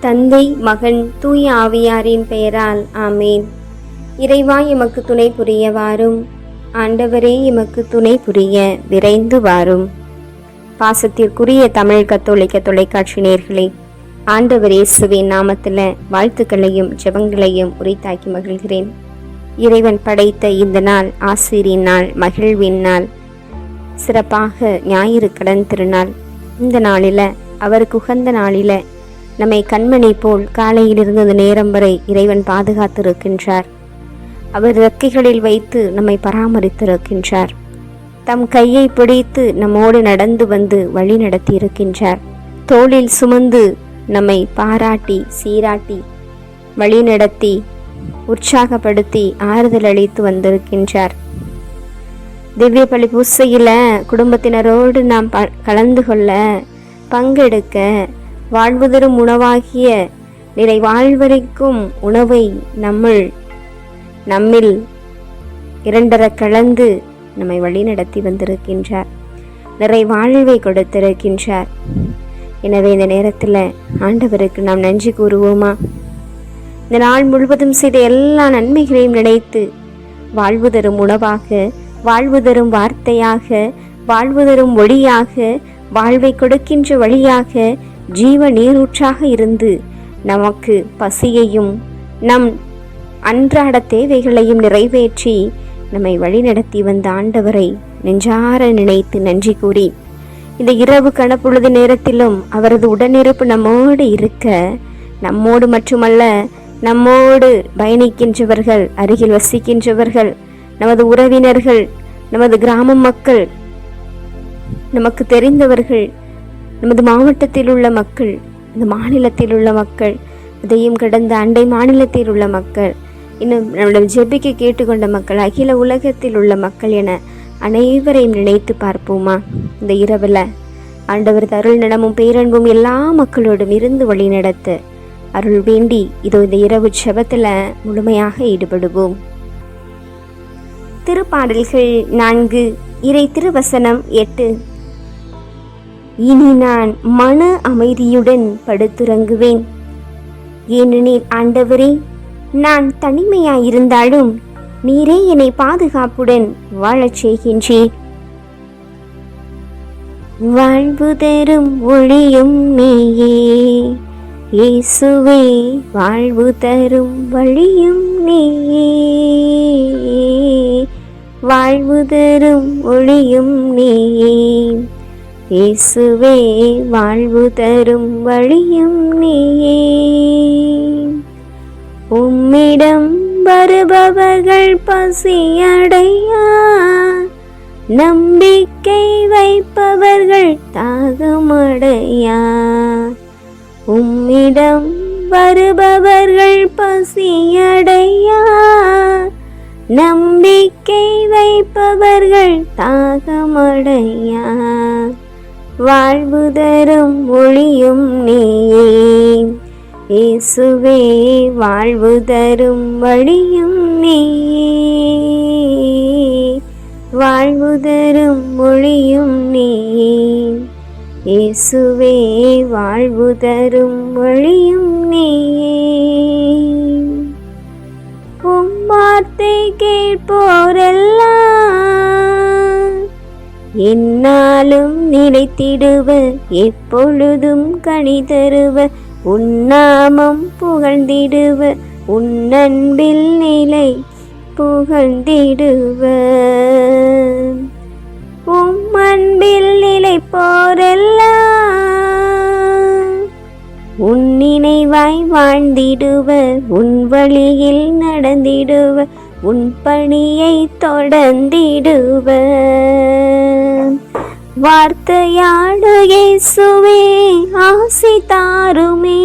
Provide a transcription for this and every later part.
தந்தை மகன் தூய ஆவியாரின் பெயரால் ஆமேன். இறைவா எமக்கு துணை புரிய வாரும். ஆண்டவரே எமக்கு துணை புரிய விரைந்து வாரும். பாசத்திற்குரிய தமிழ் கத்தோலிக்க தொலைக்காட்சி நேர்களே ஆண்டவர் இயேசுவின் நாமத்தில் வாழ்த்துக்களையும் ஜெபங்களையும் உரித்தாக்கி மகிழ்கிறேன். இறைவன் படைத்த இந்த நாள் ஆசிரியின் நாள் மகிழ்வின் நாள். சிறப்பாக ஞாயிறு கடன் திருநாள். இந்த நாளில் அவருக்கு உகந்த நாளில் நம்மை கண்மணி போல் காலையிலிருந்து அந்த நேரம் வரை இறைவன் பாதுகாத்திருக்கின்றார். அவர் ரெக்கைகளில் வைத்து நம்மை பராமரித்திருக்கின்றார். தம் கையை பிடித்து நம்மோடு நடந்து வந்து வழி நடத்தி இருக்கின்றார் தோளில் சுமந்து நம்மை பாராட்டி சீராட்டி வழி நடத்தி உற்சாகப்படுத்தி ஆறுதல் அளித்து வந்திருக்கின்றார். திவ்ய பலி பூசையில் குடும்பத்தினரோடு நாம் ப கலந்து கொள்ள பங்கெடுக்க வாழ்வுதரும் உணவாகிய நிறை வாழ்வரைக்கும் உணவை நம்மள் நம்மில் இரண்டர கலந்து நம்மை வழிநடத்தி வந்திருக்கின்றார். நிறை வாழ்வை கொடுத்திருக்கின்றார். எனவே இந்த நேரத்தில் ஆண்டவருக்கு நாம் நன்றி கூறுவோமா? இந்த நாள் முழுவதும் செய்த எல்லா நன்மைகளையும் நினைத்து வாழ்வு தரும் உணவாக வாழ்வு தரும் வார்த்தையாக வாழ்வு தரும் ஒளியாக வாழ்வை கொடுக்கின்ற வழியாக ஜீவ நீரூற்றாக இருந்து நமக்கு பசியையும் நம் அன்றாட தேவைகளையும் நிறைவேற்றி நம்மை வழிநடத்தி வந்த ஆண்டவரை நெஞ்சார நினைத்து நன்றி கூறி இந்த இரவு கணப்பொழுது நேரத்திலும் அவரது உடனிருப்பு நம்மோடு இருக்க நம்மோடு மட்டுமல்ல நம்மோடு பயணிக்கின்றவர்கள் அருகில் வசிக்கின்றவர்கள் நமது உறவினர்கள் நமது கிராம மக்கள் நமக்கு தெரிந்தவர்கள் நமது மாவட்டத்தில் உள்ள மக்கள் இந்த மாநிலத்தில் உள்ள மக்கள் அதையும் கடந்த அண்டை மாநிலத்தில் உள்ள மக்கள் இன்னும் நம்மிடம் ஜெபிக்க கேட்டுக்கொண்ட மக்கள் அகில உலகத்தில் உள்ள மக்கள் என அனைவரையும் நினைத்து பார்ப்போமா? இந்த இரவில் ஆண்டவர் அருள் நடமும் பேரன்பும் எல்லா மக்களோடும் இருந்து வழி நடத்த அருள் வேண்டி இதோ இந்த இரவு ஜெபத்தில் முழுமையாக ஈடுபடுவோம். திருப்பாடல்கள் நான்கு இறை திருவசனம் எட்டு. இனி நான் மன அமைதியுடன் படுத்துறங்குவேன். ஏனெனில் ஆண்டவரே நான் தனிமையாயிருந்தாலும் நீரே என்னை பாதுகாப்புடன் வாழச் செய்கின்றீர். வாழ்வு தரும் ஒளியும் நீயே இயேசுவே வாழ்வு தரும் வழியும் நீயே. வாழ்வு தரும் ஒளியும் நீயே. இயேசுவே வாழ்வு தரும் வழியும் நீயே. உம்மிடம் வருபவர்கள் பசியடையா? நம்பிக்கை வைப்பவர்கள் தாகமடையா? உம்மிடம் வருபவர்கள் பசியடையா? நம்பிக்கை வைப்பவர்கள் தாகமடையா? வாழ்வு தரும் ஒளியும் நீயே. இயேசுவே வாழ்வு தரும் வழியும் நீயே. வாழ்வு தரும் ஒளியும் நீயே. இயேசுவே வாழ்வு தரும் வழியும் நீயே. உம் வார்த்தை கேட்போரெல்லாம் என்ன நாளும் நிலைத்திடுவ எப்பொழுதும் கனி தருவர். உன்னாமம் புகழ்ந்திடுவர் உன்னன்பில் நிலை புகழ்ந்திடுவர். உம்மன்பில் நிலை போரெல்லாம் உன் நினைவாய் வாழ்ந்திடுவ உன் வழியில் நடந்திடுவர் உன் பணியை தொடர்ந்திடுவர். வார்த்தையாடு இயேசுவே ஆசி தாருமே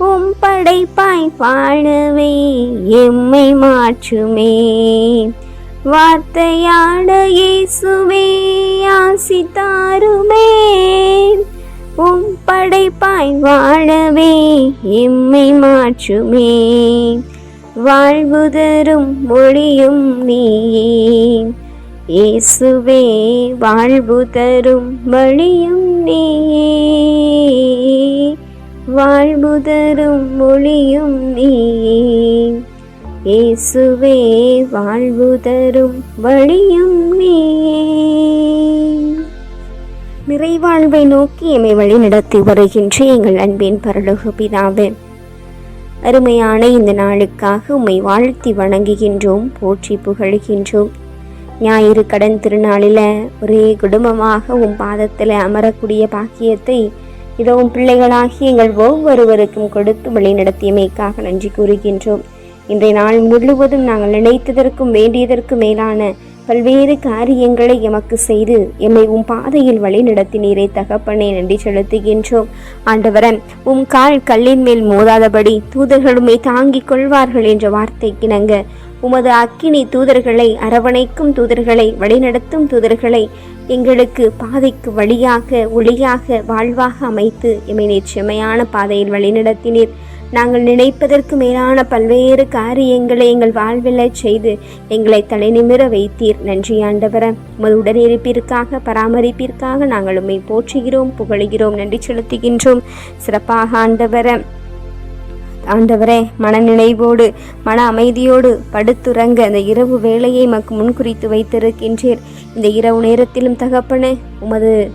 உம் படைப்பாய் வாழவே எம்மை மாற்றுமே வார்த்தையாடு இயேசுவே ஆசி தாருமே உம் படைப்பாய் வாழவே எம்மை மாற்றுமே வாழ்வுதரும் மொழியும் நீயே இயேசுவே வாழ்வு தரும் வழியும் நீயே. வாழ்வுதரும் மொழியும் நீயே. இயேசுவே வாழ்வுதரும் வழியும் நீயே. நிறைவாழ்வை நோக்கி எம்மை வழி நடத்தி வருகின்ற எங்கள் அன்பின் பரலோக பிதாவே அருமையான இந்த நாளுக்காக உம்மை வாழ்த்தி வணங்குகின்றோம் போற்றி புகழ்கின்றோம். ஞாயிறு கடன் திருநாளில் ஒரே குடும்பமாக உன் பாதத்தில் அமரக்கூடிய பாக்கியத்தை இதோ உன் பிள்ளைகளாகி எங்கள் ஒவ்வொருவருக்கும் கொடுத்து வழி நடத்தியமைக்காக நன்றி கூறுகின்றோம். இன்றைய நாள் முழுவதும் நாங்கள் நினைத்ததற்கும் வேண்டியதற்கும் மேலான பல்வேறு காரியங்களை எமக்கு செய்து எம்மை உம் பாதையில் வழி நடத்தினீரை தகப்பனை நன்றி செலுத்துகின்றோம். ஆண்டவரன் உம் கால் கல்லின் மேல் மோதாதபடி தூதர்களுமே தாங்கிக் கொள்வார்கள் என்ற வார்த்தைக்கிணங்க உமது அக்கினி தூதர்களை அரவணைக்கும் தூதர்களை வழிநடத்தும் தூதர்களை எங்களுக்கு பாதைக்கு வழியாக ஒளியாக வாழ்வாக அமைத்து எம்மை செம்மையான பாதையில் வழிநடத்தினீர். நாங்கள் நினைப்பதற்கு மேலான பல்வேறு காரியங்களை எங்கள் வாழ்வில் செய்து எங்களை தலைநிமிர வைத்தீர். நன்றி ஆண்டவர. உமது உடனிருப்பிற்காக பராமரிப்பிற்காக நாங்கள் உம்மை போற்றுகிறோம் புகழுகிறோம் நன்றி செலுத்துகின்றோம். சிறப்பாக ஆண்டவர. ஆண்டவரே மனநினைவோடு மன அமைதியோடு படுத்துறங்க. அந்த இரவு வேலையை மக்கு முன்குறித்து வைத்திருக்கின்றீர். இந்த இரவு நேரத்திலும் தகப்பனே உமது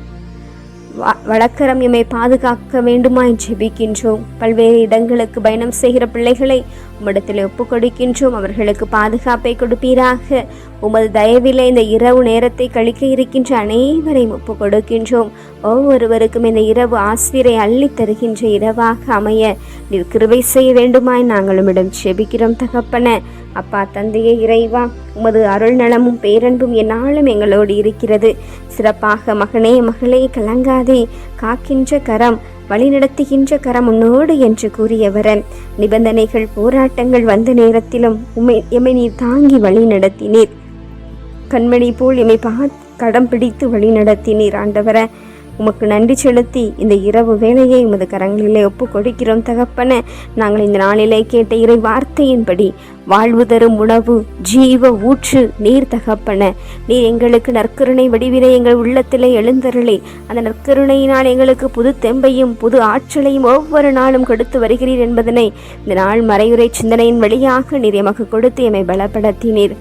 வழக்கரம் எம்மை பாதுகாக்க வேண்டுமாய் ஜெபிக்கின்றோம். பல்வேறு இடங்களுக்கு பயணம் செய்கிற பிள்ளைகளை உம்மிடத்தில் ஒப்புக் கொடுக்கின்றோம் அவர்களுக்கு பாதுகாப்பை கொடுப்பீராக. உமது தயவிலே இந்த இரவு நேரத்தை கழிக்க இருக்கின்ற அனைவரையும் ஒப்புக் கொடுக்கின்றோம் ஒவ்வொருவருக்கும் இந்த இரவு ஆசிரியரை அள்ளித் தருகின்ற இரவாக அமைய நீர் கிருவை செய்ய வேண்டுமாய் நாங்கள் உம்மிடம் ஜெபிக்கிறோம் தகப்பன. அப்பா தந்தையே இறைவா உமது அருள் நலமும் பேரன்பும் என்னாலும் எங்களோடு இருக்கிறது. சிறப்பாக மகனே மகளே கலங்காதே காக்கின்ற கரம் வழிநடத்துகின்ற கரம் உன்னோடு என்று கூறியவரன். நிபந்தனைகள் போராட்டங்கள் வந்த நேரத்திலும் உமை எம்மை நீர் தாங்கி வழி நடத்தினீர். கண்மணி போல் எம்மை பா கடம் பிடித்து வழி நடத்தினீர் ஆண்டவரை. உமக்கு நன்றி செலுத்தி இந்த இரவு வேலையை உமது கரங்களிலே ஒப்பு கொடுக்கிறோம் தகப்பன. நாங்கள் இந்த நாளிலே கேட்ட இறை வார்த்தையின்படி வாழ்வு தரும் உணவு ஜீவ ஊற்று நீர் தகப்பன. நீர் எங்களுக்கு நற்கருணை வடிவிலே எங்கள் உள்ளத்திலே எழுந்தருளி அந்த நற்கருணையினால் எங்களுக்கு புது தெம்பையும் புது ஆற்றலையும் ஒவ்வொரு நாளும் கொடுத்து வருகிறீர் என்பதனை இந்த நாள் மறையுறை சிந்தனையின் வழியாக நீர் எமக்கு கொடுத்து எம்மை பலப்படுத்தினீர்.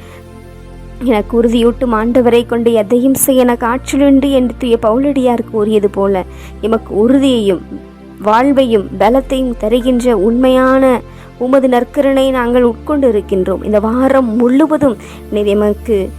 எனக்கு உறுதியூட்டும் ஆண்டவரை கொண்டு எதையும் செய்ய எனக்கு ஆற்றலுண்டு என்று தூய பவுலடியார் கூறியது போல எமக்கு உறுதியையும் வாழ்வையும் பலத்தையும் தருகின்ற உண்மையான உமது நற்கருணை நாங்கள் உட்கொண்டு இருக்கின்றோம் இந்த வாரம் முழுவதும் நீர் எமக்கு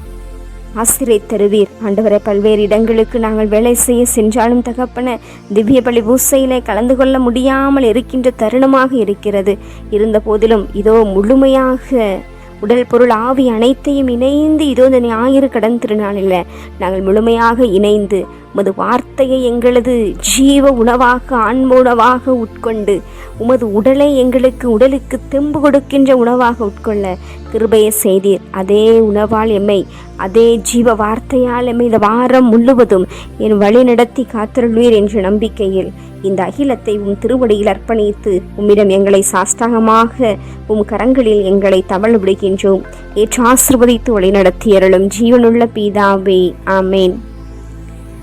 ஆசிரியை தருவீர். ஆண்டவரை பல்வேறு இடங்களுக்கு நாங்கள் வேலை செய்ய சென்றாலும் தகப்பன திவ்ய பலி பூசையிலே கலந்து கொள்ள முடியாமல் இருக்கின்ற தருணமாக இருக்கிறது. இருந்த போதிலும் இதோ முழுமையாக உடல் பொருள் ஆவி அனைத்தையும் இணைந்து இதோ இந்த ஞாயிறு கடன் திருநாளில் நாங்கள் முழுமையாக இணைந்து உமது வார்த்தையை எங்களது ஜீவ உணவாக ஆன்ம உணவாக உட்கொண்டு உமது உடலை எங்களுக்கு உடலுக்கு தெம்பு கொடுக்கின்ற உணவாக உட்கொள்ள கிருபையை செய்தீர். அதே உணவால் எம்மை அதே ஜீவ வார்த்தையால் எம்மை இந்த வாரம் முழுவதும் என் வழி நடத்தி காத்திருள்வீர் என்ற நம்பிக்கையில் இந்த அகிலத்தை உம் திருவடியில் அர்ப்பணித்து உம்மிடம் எங்களை சாஸ்தாகமாக உம் கரங்களில் எங்களை தவழ விடுகின்றோம். ஏற்று ஆசிர்வதித்து வழி நடத்தியருளும் ஜீவனுள்ள பீதாவே. ஆமேன்.